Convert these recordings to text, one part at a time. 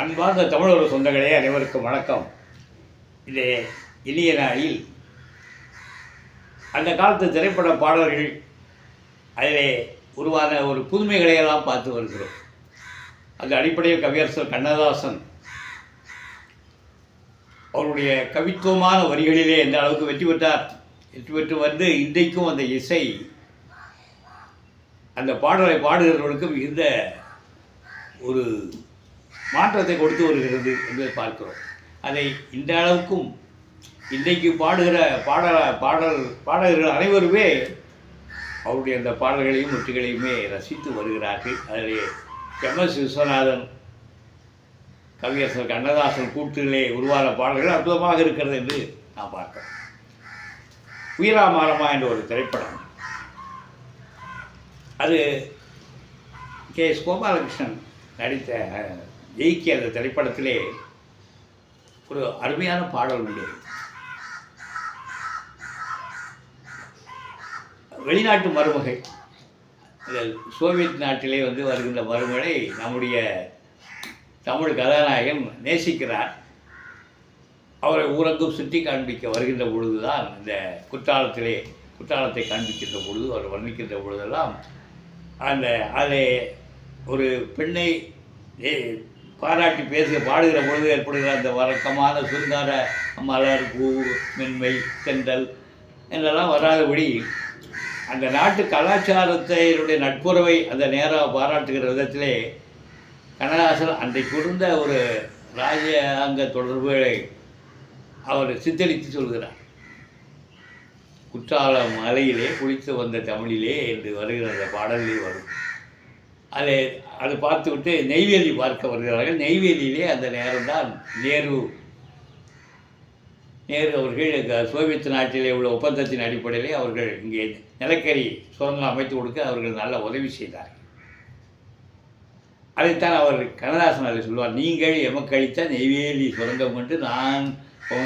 அன்பார்ந்த தமிழர் சொந்தங்களே அனைவருக்கும் வணக்கம். இந்த இனிய நாளில் அந்த காலத்து திரைப்பட பாடல்கள் அதிலே உருவான ஒரு புதுமைகளை எல்லாம் பார்த்து வருகிறோம். அந்த அடிப்படையில் கவியரசர் கண்ணதாசன் அவருடைய கவித்துவமான வரிகளிலே எந்த அளவுக்கு வெற்றி பெற்றார் வெற்றி பெற்று வந்து இன்றைக்கும் அந்த இசை அந்த பாடலை பாடுகிறவர்களுக்கு மிகுந்த ஒரு மாற்றத்தை கொடுத்து வருகிறது என்பதை பார்க்கிறோம். அதை இந்த அளவுக்கும் இன்றைக்கு பாடுகிற பாடல பாடல் பாடகர்கள் அனைவருமே அவருடைய அந்த பாடல்களையும் முற்றுகளையுமே ரசித்து வருகிறார்கள். அதிலே எம் எஸ் விஸ்வநாதன் கவியரசர் கண்ணதாசன் கூட்டிலே உருவான பாடல்கள் அற்புதமாக இருக்கிறது என்று நான் பார்க்கிறேன் உயிராமாரமா என்ற ஒரு திரைப்படம். அது கே எஸ் கோபாலகிருஷ்ணன் நடித்த ஜெயிக்க அந்த திரைப்படத்திலே ஒரு அருமையான பாடல் உண்டு. வெளிநாட்டு மருமகை இந்த சோவியத் நாட்டிலே வந்து வருகின்ற மருமகளை நம்முடைய தமிழ் கதாநாயகன் நேசிக்கிறார். அவரை ஊரங்கும் சுற்றி காண்பிக்க வருகின்ற பொழுதுதான் இந்த குற்றாலத்திலே குற்றாலத்தை காண்பிக்கின்ற பொழுது அவர் வர்ணிக்கின்ற பொழுதெல்லாம் அந்த அதை ஒரு பெண்ணை பாராட்டி பேசுக பாடுகிற பொழுது ஏற்படுகிற அந்த வழக்கமான சுருங்கார மலர் பூ மென்மை செந்தல் என்றெல்லாம் வராதபடி அந்த நாட்டு கலாச்சாரத்தினுடைய நட்புறவை அந்த நேரம் பாராட்டுகிற விதத்திலே கண்ணதாசன் அன்றைக்கு இருந்த ஒரு ராஜாங்க தொடர்புகளை அவர் சித்தரித்து சொல்கிறார். குற்றால மலையிலே குளித்து வந்த தமிழிலே என்று வருகிற அந்த பாடலே வரும். அது அது பார்த்துவிட்டு நெய்வேலி பார்க்க வருகிறார்கள். நெய்வேலியிலே அந்த நேரம்தான் நேரு. நேரு அவர்கள் சோவியத் நாட்டிலே உள்ள ஒப்பந்தத்தின் அடிப்படையிலே அவர்கள் இங்கே நிலக்கரி சுரங்கம் அமைத்து கொடுக்க அவர்கள் நல்ல உதவி செய்தார்கள். அதைத்தான் அவர் கண்ணதாசன் அதில் சொல்வார் நீங்கள் எமக்களித்த நெய்வேலி சுரங்கம் என்று நான்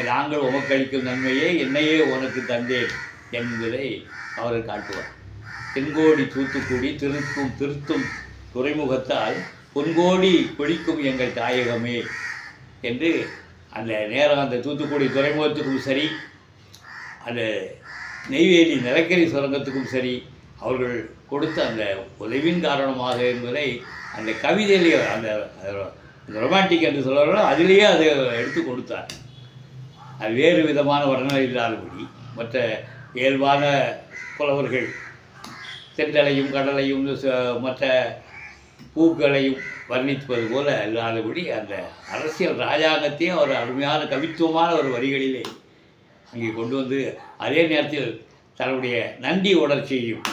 நாங்கள் உமக்களிக்கும் நன்மையே என்னையே உனக்கு தந்தேன் என்பதை அவர் காட்டுவார். தென்கோடி தூத்துக்குடி திருத்தும் திருத்தும் துறைமுகத்தால் பொன்கோடி கொழிக்கும் எங்கள் தாயகமே என்று அந்த நேரம் அந்த தூத்துக்குடி துறைமுகத்துக்கும் சரி அந்த நெய்வேலி நிலக்கரி சுரங்கத்துக்கும் சரி அவர்கள் கொடுத்த அந்த உதவியின் காரணமாக என்பதை அந்த கவிதையிலேயே அந்த ரொமான்டிக் என்று சொல்கிறாரோ அதிலேயே அதை எடுத்து கொடுத்தார். அது வேறு விதமான வர்ணனை இல்லாதபடி மற்ற இயல்பான புலவர்கள் தென்றலையும் கடலையும் ச- மற்ற பூக்களையும் வர்ணிப்பது போல இல்லாதபடி அந்த அரசியல் ராஜாங்கத்தையும் ஒரு அருமையான கவித்துவமான ஒரு வரிகளிலே அங்கே கொண்டு வந்து அதே நேரத்தில் தன்னுடைய நன்றி உணர்ச்சியையும்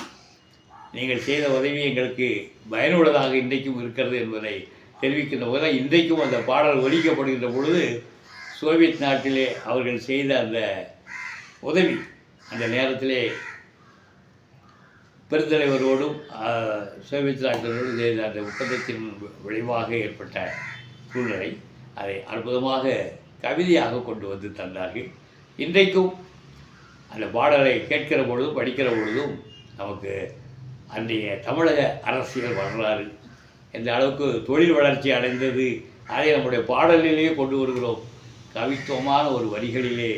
நீங்கள் செய்த உதவி எங்களுக்கு பயனுள்ளதாக இன்றைக்கும் இருக்கிறது என்பதை தெரிவிக்கின்ற போது இன்றைக்கும் அந்த பாடல் ஒழிக்கப்படுகின்ற பொழுது சோவியத் நாட்டிலே அவர்கள் செய்த அந்த உதவி அந்த நேரத்திலே பெருந்தலைவரோடும் ஆஹ், செய்த அந்த ஒப்பந்தத்தின் விளைவாக ஏற்பட்ட சூழ்நிலை அதை அற்புதமாக கவிதையாக கொண்டு வந்து தந்தார்கள். இன்றைக்கும் அந்த பாடலை கேட்கிற பொழுதும் படிக்கிற பொழுதும் நமக்கு அன்றைய தமிழக அரசியல் வரலாறு எந்த அளவுக்கு தொழில் வளர்ச்சி அடைந்தது அதை நம்முடைய பாடலிலேயே கொண்டு வருகிறோம். கவித்துவமான ஒரு வரிகளிலே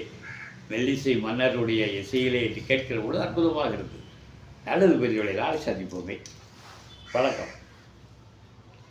மெல்லிசை மன்னருடைய இசையிலே என்று கேட்கிற பொழுது அற்புதமாக இருக்குது நல்லது பெரியவளை நாளை சந்திப்போமே வணக்கம்.